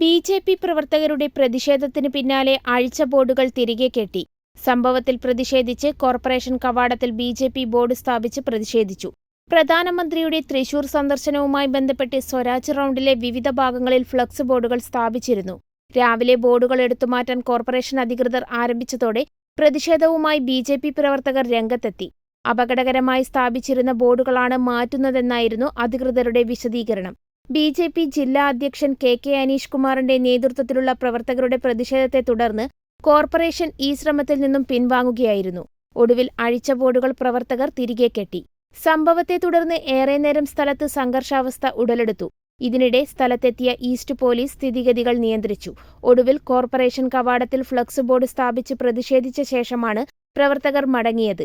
B J P പ്രവർത്തകരുടെ പ്രതിഷേധത്തിന് പിന്നാലെ അഴിച്ച ബോർഡുകൾ തിരികെ കെട്ടി. സംഭവത്തിൽ പ്രതിഷേധിച്ച് കോർപ്പറേഷൻ കവാടത്തിൽ ബി ജെ പി ബോർഡ് സ്ഥാപിച്ച് പ്രതിഷേധിച്ചു. പ്രധാനമന്ത്രിയുടെ തൃശൂർ സന്ദർശനവുമായി ബന്ധപ്പെട്ട് സ്വരാജ് റൗണ്ടിലെ വിവിധ ഭാഗങ്ങളിൽ ഫ്ലക്സ് ബോർഡുകൾ സ്ഥാപിച്ചിരുന്നു. രാവിലെ ബോർഡുകൾ എടുത്തുമാറ്റാൻ കോർപ്പറേഷൻ അധികൃതർ ആരംഭിച്ചതോടെ പ്രതിഷേധവുമായി ബി ജെ പി പ്രവർത്തകർ രംഗത്തെത്തി. അപകടകരമായി സ്ഥാപിച്ചിരുന്ന ബോർഡുകളാണ് മാറ്റുന്നതെന്നായിരുന്നു അധികൃതരുടെ വിശദീകരണം. ബി ജെ പി ജില്ലാ അധ്യക്ഷൻ കെ കെ അനീഷ് കുമാറിന്റെ നേതൃത്വത്തിലുള്ള പ്രവർത്തകരുടെ പ്രതിഷേധത്തെ തുടർന്ന് കോർപ്പറേഷൻ ഈ ശ്രമത്തിൽ നിന്നും പിൻവാങ്ങുകയായിരുന്നു. ഒടുവിൽ അഴിച്ച ബോർഡുകൾ പ്രവർത്തകർ തിരികെ കെട്ടി. സംഭവത്തെ തുടർന്ന് ഏറെ നേരം സ്ഥലത്ത് സംഘർഷാവസ്ഥ ഉടലെടുത്തു. ഇതിനിടെ സ്ഥലത്തെത്തിയ ഈസ്റ്റ് പോലീസ് സ്ഥിതിഗതികൾ നിയന്ത്രിച്ചു. ഒടുവിൽ കോർപ്പറേഷൻ കവാടത്തിൽ ഫ്ലക്സ് ബോർഡ് സ്ഥാപിച്ച് പ്രതിഷേധിച്ച ശേഷമാണ് പ്രവർത്തകർ മടങ്ങിയത്.